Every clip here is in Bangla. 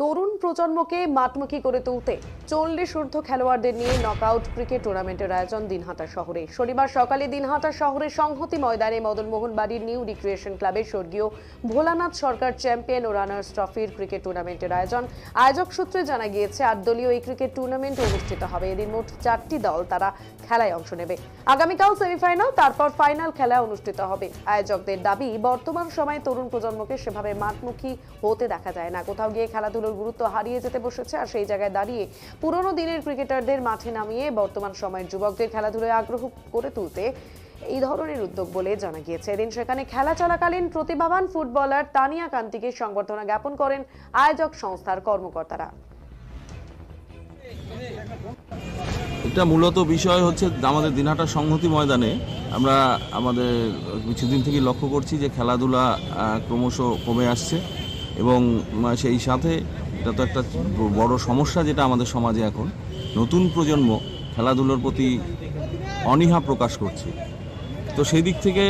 তরুণ প্রজন্মকে মাতমুখী করে তুলতে চল্লিশ ঊর্ধ্ব খেলোয়াড়দের নিয়ে নকআউট ক্রিকেট টুর্নামেন্টের আয়োজন দিনহাটা শহরে। শনিবার সকালে দিনহাটা শহরের সংহতি ময়দানে মদনমোহন বাড়ির নিউ রিক্রিয়েশন ক্লাবের স্বর্গীয় ভোলানাথ সরকার চ্যাম্পিয়ন ও রানার্স ট্রফির ক্রিকেট টুর্নামেন্টের আয়োজন। আয়োজক সূত্রে জানা গিয়েছে আট দলীয় এই ক্রিকেট টুর্নামেন্ট অনুষ্ঠিত হবে। এদিন মোট চারটি দল তারা খেলায় অংশ নেবে। আগামীকাল সেমিফাইনাল তারপর ফাইনাল খেলা অনুষ্ঠিত হবে। আয়োজকদের দাবি, বর্তমান সময়ে তরুণ প্রজন্মকে সেভাবে মাঠমুখী হতে দেখা যায় না। কোথাও গিয়ে খেলাধুলোর গুরুত্ব হারিয়ে যেতে বসেছে আর সেই জায়গায় দাঁড়িয়ে পুরনো দিনের ক্রিকেটারদের মাঠে নামিয়ে বর্তমান সময়ের যুবকদের খেলাধুলায় আগ্রহ করে তুলতে এই ধরনের উদ্যোগ বলে জানা গিয়েছে। এদিন সেখানে খেলা চলাকালীন প্রতিভাবান ফুটবলার তানিয়া কান্তিকে সংবর্ধনা জ্ঞাপন করেন আয়োজক সংস্থার কর্মকর্তারা। এটা মূলত বিষয় হচ্ছে আমাদের দিনহাটা সংহতি ময়দানে আমরা আমাদের কিছুদিন থেকে লক্ষ্য করছি যে খেলাধুলা ক্রমশ কমে আসছে। এবং সেই সাথে এটা তো একটা বড় সমস্যা যেটা আমাদের সমাজে এখন। নতুন প্রজন্ম খেলাধুলোর প্রতি অনীহা প্রকাশ করছে। তো সেই দিক থেকে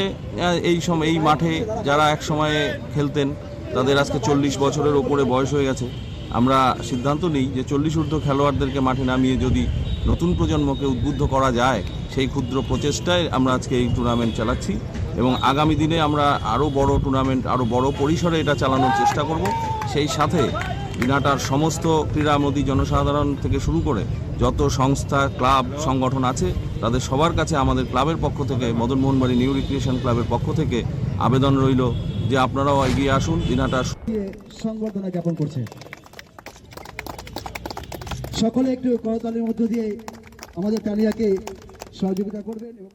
এই সময় এই মাঠে যারা এক সময়ে খেলতেন, তাদের আজকে চল্লিশ বছরের ওপরে বয়স হয়ে গেছে। আমরা সিদ্ধান্ত নিই যে চল্লিশ ঊর্ধ্ব খেলোয়াড়দেরকে মাঠে নামিয়ে যদি নতুন প্রজন্মকে উদ্বুদ্ধ করা যায় সেই ক্ষুদ্র প্রচেষ্টায় আমরা আজকে এই টুর্নামেন্ট চালাচ্ছি এবং আগামী দিনে আমরা আরও বড় টুর্নামেন্ট আরও বড় পরিসরে এটা চালানোর চেষ্টা করব। সেই সাথে দিনাটার সমস্ত ক্রীড়ামোদী জনসাধারণ থেকে শুরু করে যত সংস্থা, ক্লাব, সংগঠন আছে, তাদের সবার কাছে আমাদের ক্লাবের পক্ষ থেকে মদনমোহনবাড়ি নিউ রিক্রিয়েশন ক্লাবের পক্ষ থেকে আবেদন রইল যে আপনারাও এগিয়ে আসুন দিনাটার সংবর্ধনা জ্ঞাপন করছে। সকলে একটু করতালির মধ্য দিয়ে আমাদের তালিয়াকে সহযোগিতা করবেন এবং